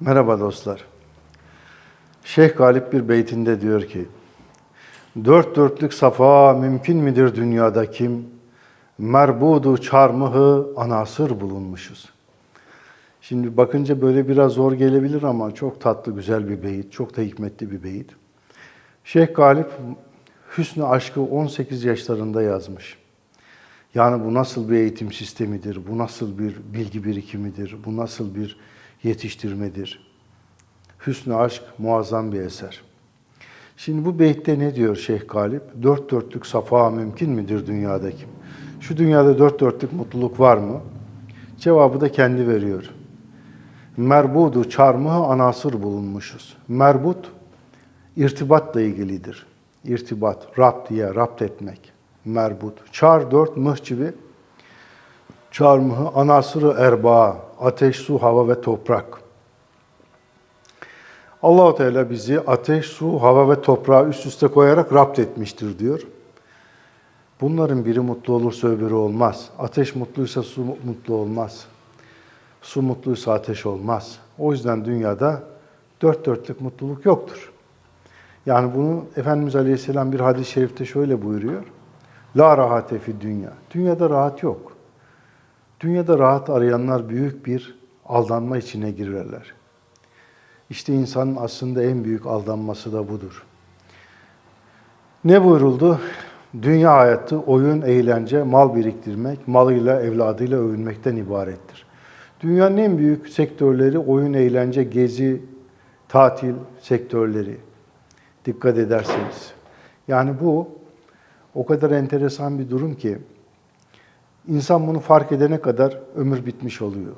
Merhaba dostlar. Şeyh Galip bir beytinde diyor ki, Dört dörtlük safa mümkün midir dünyada kim? Merbudu çarmıhı anasır bulunmuşuz. Şimdi bakınca böyle biraz zor gelebilir ama çok tatlı, güzel bir beyit, çok da hikmetli bir beyit. Şeyh Galip Hüsnü Aşkı 18 yaşlarında yazmış. Yani bu nasıl bir eğitim sistemidir, bu nasıl bir bilgi birikimidir, bu nasıl bir yetiştirmedir. Hüsnü Aşk muazzam bir eser. Şimdi bu beytte ne diyor Şeyh Galip? Dört dörtlük safa mümkün midir dünyadaki? Şu dünyada dört dörtlük mutluluk var mı? Cevabı da kendi veriyor. Merbudu çarmıhı anasır bulunmuşuz. Merbut irtibatla ilgilidir. İrtibat, rapt diye rapt etmek. Merbut. Çar dört mıh gibi. Çarmıhı anasırı erba, ateş, su, hava ve toprak. Allahu Teala bizi ateş, su, hava ve toprağı üst üste koyarak rapt etmiştir diyor. Bunların biri mutlu olursa öbürü olmaz. Ateş mutluysa su mutlu olmaz. Su mutluysa ateş olmaz. O yüzden dünyada dört dörtlük mutluluk yoktur. Yani bunu Efendimiz Aleyhisselam bir hadis-i şerifte şöyle buyuruyor. La rahate fi dünya. Dünyada rahat yok. Dünyada rahat arayanlar büyük bir aldanma içine girerler. İşte insanın aslında en büyük aldanması da budur. Ne buyuruldu? Dünya hayatı oyun, eğlence, mal biriktirmek, malıyla, evladıyla övünmekten ibarettir. Dünyanın en büyük sektörleri oyun, eğlence, gezi, tatil sektörleri. Dikkat ederseniz. Yani bu o kadar enteresan bir durum ki insan bunu fark edene kadar ömür bitmiş oluyor.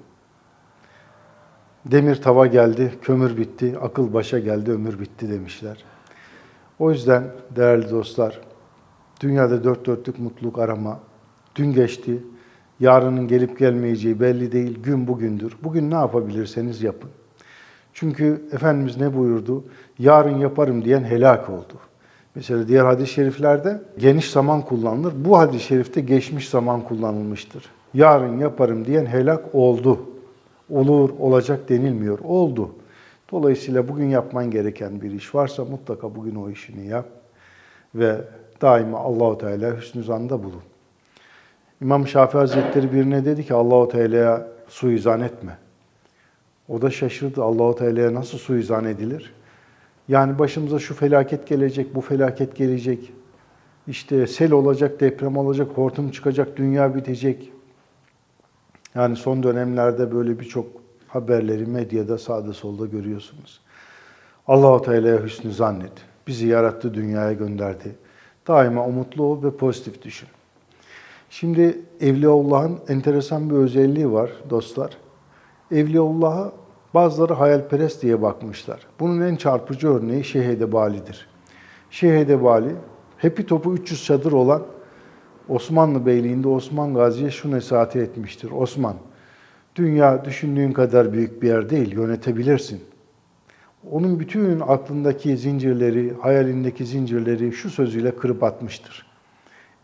Demir tava geldi, kömür bitti, akıl başa geldi, ömür bitti demişler. O yüzden değerli dostlar, dünyada dört dörtlük mutluluk arama. Dün geçti, yarının gelip gelmeyeceği belli değil, gün bugündür. Bugün ne yapabilirseniz yapın. Çünkü Efendimiz ne buyurdu? Yarın yaparım diyen helak oldu. Mesela diğer hadis-i şeriflerde geniş zaman kullanılır. Bu hadis-i şerifte geçmiş zaman kullanılmıştır. Yarın yaparım diyen helak oldu olur, olacak denilmiyor. Oldu. Dolayısıyla bugün yapman gereken bir iş varsa mutlaka bugün o işini yap ve daima Allahu Teala hüsnü zanda bulun. İmam Şafii Hazretleri birine dedi ki Allahu Teala'ya suizan etme. O da şaşırdı. Allahu Teala'ya nasıl suizan edilir? Yani başımıza şu felaket gelecek, bu felaket gelecek. İşte sel olacak, deprem olacak, hortum çıkacak, dünya bitecek. Yani son dönemlerde böyle birçok haberleri medyada sağda solda görüyorsunuz. Allahu Teala'ya hüsnü zannet. Bizi yarattı, dünyaya gönderdi. Daima umutlu ol ve pozitif düşün. Şimdi Evliyaullah'ın enteresan bir özelliği var dostlar. Evliyaullah'a bazıları hayalperest diye bakmışlar. Bunun en çarpıcı örneği Şeyh Edebali'dir. Şeyh Edebali, hepi topu 300 çadır olan Osmanlı Beyliği'nde Osman Gazi'ye şu nesihati etmiştir. Osman, dünya düşündüğün kadar büyük bir yer değil, yönetebilirsin. Onun bütün aklındaki zincirleri, hayalindeki zincirleri şu sözüyle kırıp atmıştır.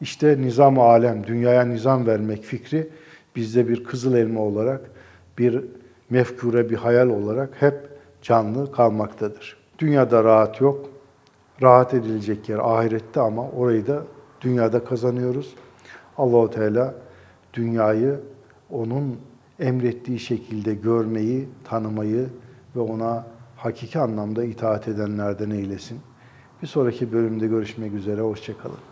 İşte nizam alem, dünyaya nizam vermek fikri bizde bir kızıl elma olarak, bir mefkure, bir hayal olarak hep canlı kalmaktadır. Dünyada rahat yok, rahat edilecek yer ahirette ama orayı da dünyada kazanıyoruz. Allahu Teala dünyayı onun emrettiği şekilde görmeyi, tanımayı ve ona hakiki anlamda itaat edenlerden eylesin. Bir sonraki bölümde görüşmek üzere, hoşçakalın.